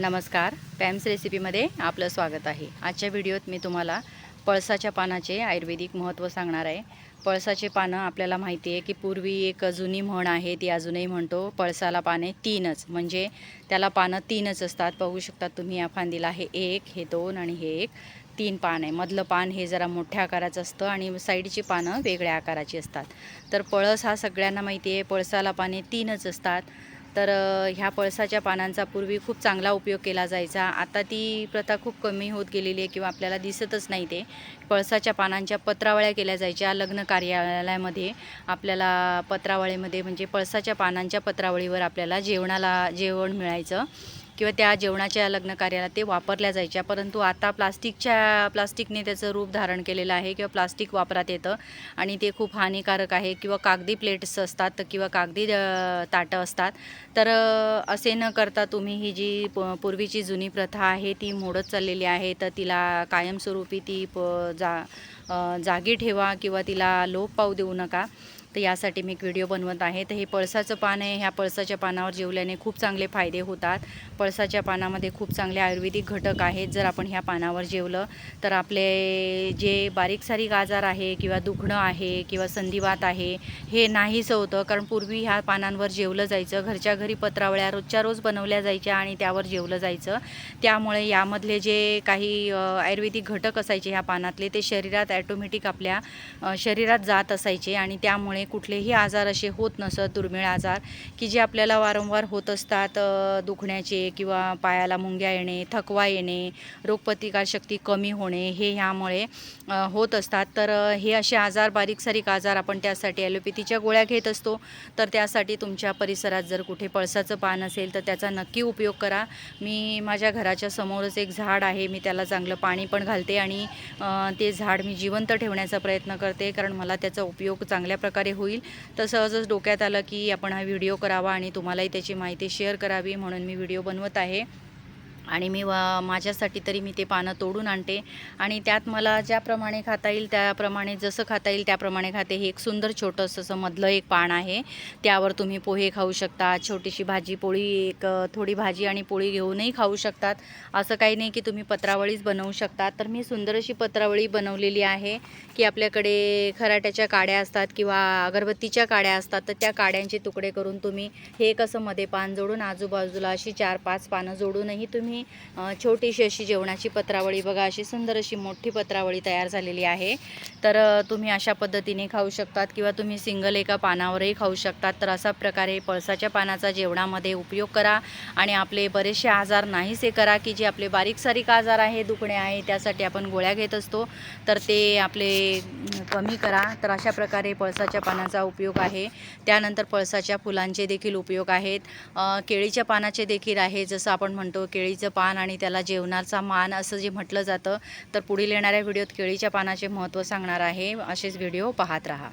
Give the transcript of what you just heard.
नमस्कार. पॅम्स रेसिपीमध्ये आपलं स्वागत आहे. आजच्या व्हिडिओत मी तुम्हाला पळसाच्या पानाचे आयुर्वेदिक महत्त्व सांगणार आहे. पळसाचे पानं आपल्याला माहिती आहे की पूर्वी एक जुनी म्हण आहे ती अजूनही म्हणतो पळसाला पाने तीनच. म्हणजे त्याला पानं तीनच असतात. बघू शकता तुम्ही या फांदीला हे एक हे दोन आणि हे एक तीन पान आहे. मधलं पान हे जरा मोठ्या आकाराचं असतं आणि साईडची पानं वेगळ्या आकाराची असतात. तर पळस हा सगळ्यांना माहिती आहे. पळसाला पाने तीनच असतात. तर ह्या पळसाच्या पानांचा पूर्वी खूप चांगला उपयोग केला जायचा. आता ती प्रथा खूप कमी होत गेलेली आहे किंवा आपल्याला दिसतच नाही ते. पळसाच्या पानांच्या पत्रावळ्या केल्या जायच्या लग्न कार्यालयामध्ये. आपल्याला पत्रावळीमध्ये म्हणजे पळसाच्या पानांच्या पत्रावळीवर आपल्याला जेवणाला जेवण मिळायचं. किंवा त्या जेवणाच्या लग्न कार्याला ते वापरल्या जायच्या. परंतु आता प्लास्टिकच्या प्लास्टिकने त्याचं रूप धारण केलेलं आहे किंवा प्लास्टिक वापरात येतं आणि ते खूप हानिकारक आहे किंवा कागदी प्लेट्स असतात किंवा कागदी ताटं असतात. तर असे न करता तुम्ही ही जी प पूर्वीची जुनी प्रथा आहे ती मोडत चाललेली आहे तर तिला कायमस्वरूपी ती प जा जागी ठेवा किंवा तिला लोप पाऊ देऊ नका. तर यासाठी मी एक व्हिडिओ बनवत आहे. तर हे पळसाचं पान आहे. ह्या पळसाच्या पानावर जेवल्याने खूप चांगले फायदे होतात. पळसाच्या पानामध्ये खूप चांगले आयुर्वेदिक घटक आहेत. जर आपण ह्या पानावर जेवलं तर आपले जे बारीक सारीक आजार आहे किंवा दुखणं आहे किंवा संधिवात आहे हे नाहीसं होतं. कारण पूर्वी ह्या पानांवर जेवलं जायचं. घरच्या घरी पत्रावळ्या रोजच्या रोज बनवल्या जायच्या आणि त्यावर जेवलं जायचं. त्यामुळे यामधले जे काही आयुर्वेदिक घटक असायचे ह्या पानातले ते शरीरात ॲटोमॅटिक आपल्या शरीरात जात असायचे आणि त्यामुळे कुठलेही आजार असे होत नसत दुर्मिळ आजार की जे आपल्याला वारंवार होत असतात दुखण्याचे किंवा पायाला मुंग्या येणे थकवा येणे रोगप्रतिकारशक्ती कमी होणे हे ह्यामुळे होत असतात. तर हे असे आजार बारीक सारीक आजार आपण त्यासाठी ॲलोपॅथीच्या गोळ्या घेत असतो. तर त्यासाठी तुमच्या परिसरात जर कुठे पळसाचं पान असेल तर त्याचा नक्की उपयोग करा. मी माझ्या घराच्या समोरच एक झाड आहे मी त्याला चांगलं पाणी पण घालते आणि ते झाड मी जिवंत ठेवण्याचा प्रयत्न करते कारण मला त्याचा उपयोग चांगल्या प्रकारे होईल. तर सहजच डोक्यात आलं की आपण हा व्हिडिओ करावा आणि तुम्हालाही त्याची माहिती शेअर करावी म्हणून मी व्हिडिओ बनवत आहे. आणि मी वा माझ्यासाठी तरी मी ते पानं तोडून आणते. आणि त्यात मला ज्याप्रमाणे खाता येईल त्याप्रमाणे जसं खाता येईल त्याप्रमाणे खाते. हे एक सुंदर छोटंसं असं मधलं एक पान आहे. त्यावर तुम्ही पोहे खाऊ शकता छोटीशी भाजी पोळी एक थोडी भाजी आणि पोळी घेऊनही खाऊ शकतात. असं काही नाही की तुम्ही पत्रावळीच बनवू शकता तर मी सुंदर अशी पत्रावळी बनवलेली आहे की आपल्याकडे खराट्याच्या काड्या असतात किंवा अगरबत्तीच्या काड्या असतात तर त्या काड्यांचे तुकडे करून तुम्ही हे कसं मध्ये पान जोडून आजूबाजूला अशी चार पाच पानं जोडूनही तुम्ही अ, छोटीशी अशी जेवणाची पत्रावळी बघा अशी सुंदर अशी मोठी पत्रावळी तयार झालेली आहे. तर तुम्ही अशा पद्धतीने खाऊ शकतात किंवा तुम्ही सिंगल एका पानावरही खाऊ शकतात. तर अशा प्रकारे पळसाच्या पानाचा जेवणामध्ये उपयोग करा आणि आपले बरेचसे आजार नाहीसे करा की जे आपले बारीक सारीक आजार आहे दुखणे आहे त्यासाठी आपण गोळ्या घेत असतो. तर ते आपले कमी करा. तर अशा प्रकारे पळसाच्या पानाचा उपयोग आहे. त्यानंतर पळसाच्या फुलांचे देखील उपयोग आहेत. केळीच्या पानाचे देखील आहे. जसं आपण म्हणतो केळी केळीचं पान आणि त्याला जेवणाचा मान असं जे म्हटलं जातं तर पुढील येणाऱ्या व्हिडिओत केळीच्या पानाचे महत्त्व सांगणार आहे. असेच व्हिडिओ पाहत राहा.